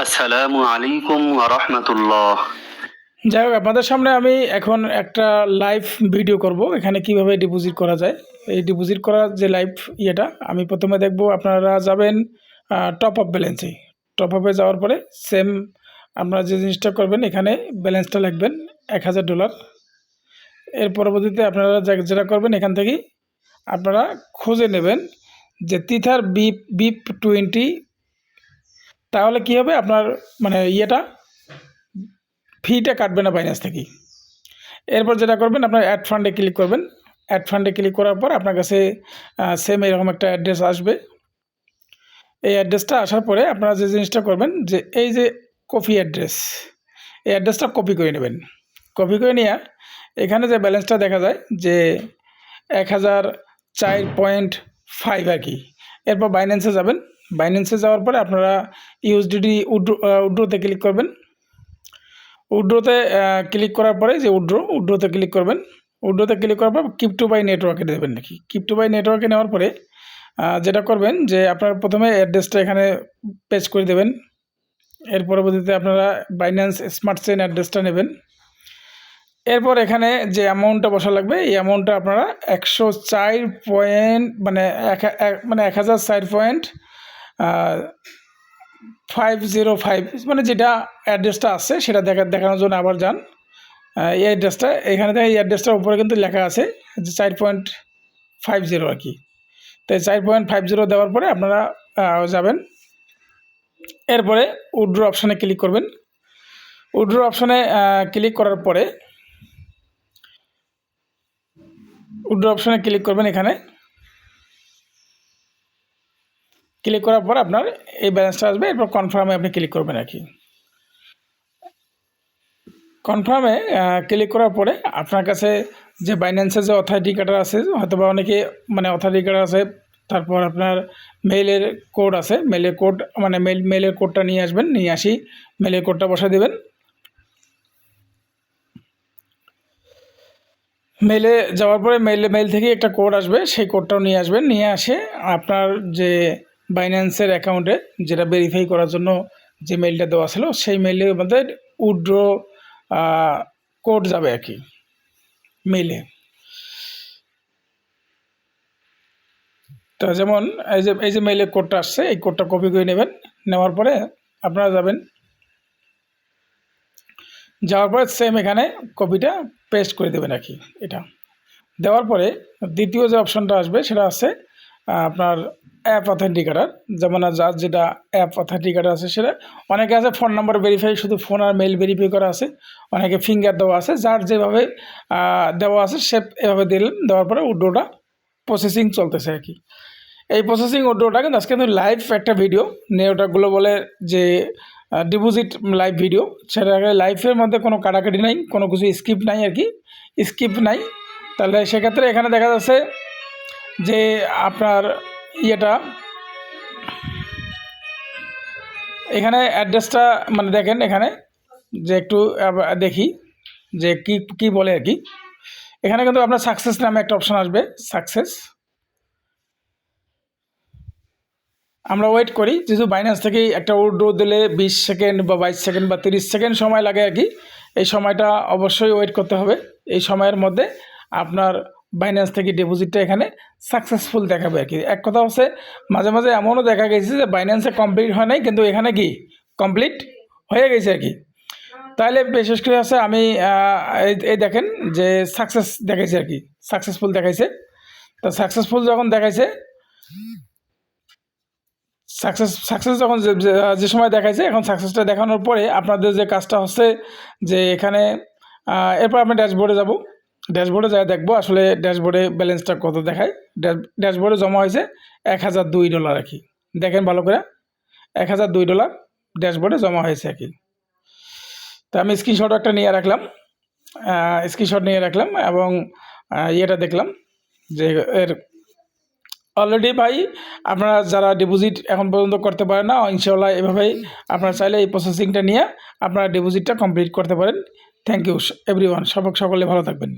আসসালামু আলাইকুম রহমতুল্লাহ। যাই হোক, আপনাদের সামনে আমি এখন একটা লাইভ ভিডিও করব। এখানে কীভাবে ডিপোজিট করা যায়। এই ডিপোজিট করার যে লাইভ ইয়েটা, আমি প্রথমে দেখব আপনারা যাবেন টপ আপ ব্যালেন্সে টপ আপে যাওয়ার পরে সেম আপনারা যে জিনিসটা করবেন, এখানে ব্যালেন্সটা লাগবেন এক হাজার ডলার এর পরবর্তীতে আপনারা যা- যেটা করবেন, এখান থেকেই আপনারা খুঁজে নেবেন যে তিথার বিপ বিপ টোয়েন্টি তাহলে কী হবে? আপনার মানে ইয়েটা ফিটা কাটবে না বাইন্যান্স থেকেই এরপর যেটা করবেন, আপনার অ্যাড ফান্ডে ক্লিক করবেন। অ্যাড ফান্ডে ক্লিক করার পর আপনার কাছে সেম এরকম একটা অ্যাড্রেস আসবে। এই অ্যাড্রেসটা আসার পরে আপনারা যে জিনিসটা করবেন, যে এই যে কপি অ্যাড্রেস এই অ্যাড্রেসটা কপি করে নেবেন। কপি করে নিয়ে এখানে যে ব্যালেন্সটা দেখা যায়, যে এক হাজার চার পয়েন্ট ফাইভ আর কি। এরপর বাইন্যান্সে যাবেন। বাইন্যান্সে যাওয়ার পরে আপনারা ইউএসডিডি উড্রো উড্রোতে ক্লিক করবেন। উড্রোতে ক্লিক করার পরে যে উড্রো উড্রোতে ক্লিক করবেন। উড্রোতে ক্লিক করার পর কিপটু বাই নেটওয়ার্কে দেবেন নাকি? কিপটু বাই নেটওয়ার্কে নেওয়ার পরে যেটা করবেন যে আপনার প্রথমে অ্যাড্রেসটা এখানে পেজ করে দেবেন। এর পরবর্তীতে আপনারা বাইন্যান্স স্মার্ট চেন অ্যাড্রেসটা নেবেন। এরপর এখানে যে অ্যামাউন্টটা বসা লাগবে, এই অ্যামাউন্টটা আপনারা একশো চার পয়েন্ট মানে এক মানে এক হাজার চার পয়েন্ট ফাইভ জিরো ফাইভ মানে যেটা অ্যাড্রেসটা আছে, সেটা দেখা দেখানোর জন্য আবার যান। এই অ্যাড্রেসটা এখানে এই অ্যাড্রেসটার উপরে কিন্তু লেখা আছে, যে চার পয়েন্ট ফাইভ জিরো আর কি। তো চার পয়েন্ট ফাইভ জিরো দেওয়ার পরে আপনারা যাবেন। এরপরে উড্রো অপশানে ক্লিক করবেন। উড্রো অপশানে ক্লিক করার পরে উড্রো অপশানে ক্লিক করবেন এখানে। ক্লিক করার পর আপনার এই ব্যালেন্সটা আসবে, এরপর কনফার্মে আপনি ক্লিক করবেন আর কি। কনফার্মে ক্লিক করার পরে আপনার কাছে যে বাইন্যান্সের যে অথরিটি কার্ডার আছে হয়তো বা অনেকে মানে অথরিটি কার্ডার আছে, তারপর আপনার মেইলের কোড আছে মেইলের কোড মানে মেল মেইলের কোডটা নিয়ে আসবেন, নিয়ে আসি মেইলের কোডটা বসা দেবেন। মেলে যাওয়ার পরে মেলে মেল থেকে একটা কোড আসবে, সেই কোডটাও নিয়ে আসবেন, নিয়ে আসে আপনার যে বাইন্যান্সের অ্যাকাউন্টে যেটা ভেরিফাই করার জন্য যে মেলটা দেওয়া ছিল, সেই মেলের মধ্যে উড্রো কোড যাবে আর কি মেলে তো যেমন এই যে এই যে মেলের কোডটা আসছে, এই কোডটা কপি করে নেবেন। নেওয়ার পরে আপনারা যাবেন। যাওয়ার পরে সেম এখানে কপিটা পেস্ট করে দেবেন আর কি, এটা। দেওয়ার পরে দ্বিতীয় যে অপশনটা আসবে, সেটা আছে আপনার অ্যাপ অথেন্টিকেটার যেমন যার যেটা অ্যাপ অথেন্টিকেটার আছে সেটা। অনেকে আছে ফোন নাম্বার ভেরিফাই শুধু ফোন আর মেল ভেরিফাই করা আছে। অনেকে ফিঙ্গার দেওয়া আছে। যার যেভাবে দেওয়া আছে, সে এভাবে দিলেন দেওয়ার পরে উড্রোটা প্রসেসিং চলতেছে আর কি। এই প্রসেসিং উড্রোটা কিন্তু আজকে কিন্তু লাইভ একটা ভিডিও নেওটা গ্লোবালের যে ডিপোজিট লাইভ ভিডিও সেটা লাইফের মধ্যে কোনো কাটাকাটি নাই, কোনো কিছু স্কিপ নাই আর কি। স্কিপ নাই। তাহলে সেক্ষেত্রে এখানে দেখা যাচ্ছে যে আপনার ইয়েটা, এখানে অ্যাড্রেসটা মানে দেখেন এখানে, যে একটু দেখি, যে কি কি বলে আর কি। এখানে কিন্তু আপনার সাকসেস নামে একটা অপশন আসবে, সাকসেস। আমরা ওয়েট করি, যেহেতু বাইন্যান্স থেকেই একটা উড্রো দিলে বিশ সেকেন্ড বা বাইশ সেকেন্ড বা তিরিশ সেকেন্ড সময় লাগে আর কি। এই সময়টা অবশ্যই ওয়েট করতে হবে, এই সময়ের মধ্যে আপনার বাইন্যান্স থেকে ডিপোজিটটা এখানে সাকসেসফুল দেখাবে আর কি। এক কথা হচ্ছে, মাঝে মাঝে এমনও দেখা গেছে যে বাইন্যান্সে কমপ্লিট হয় নাই, কিন্তু এখানে কি? কমপ্লিট হয়ে গেছে আর কি। তাহলে বিশেষ করে আছে আমি এই- দেখেন যে সাকসেস দেখাইছে আর কি। সাকসেসফুল দেখাইছে। তো সাকসেসফুল যখন দেখাইছে সাকসেস সাকসেস যখন যে- সময় দেখাইছে, এখন সাকসেসটা দেখানোর পরে আপনাদের যে কাজটা হচ্ছে যে এখানে এরপর আমি ড্যাশবোর্ডে যাব। ড্যাশবোর্ডে যাই দেখব, আসলে ড্যাশবোর্ডে ব্যালেন্সটা কত দেখায়? ড্যাশ- ড্যাশবোর্ডে জমা হয়েছে এক হাজার দুই ডলার আর কি দেখেন ভালো করে, এক হাজার দুই ডলার ড্যাশবোর্ডে জমা হয়েছে আর কি তো আমি স্ক্রিনশট একটা নিয়ে রাখলাম স্ক্রিনশট নিয়ে রাখলাম এবং ইয়েটা দেখলাম যে এর অলরেডি ভাই আপনারা যারা ডিপোজিট এখন পর্যন্ত করতে পারেন না ইনশাল্লাহ এভাবেই আপনারা চাইলে এই প্রসেসিংটা নিয়ে আপনারা ডিপোজিটটা কমপ্লিট করতে পারেন। থ্যাংক ইউ এভরিওয়ান সবক সকলে ভালো থাকবেন।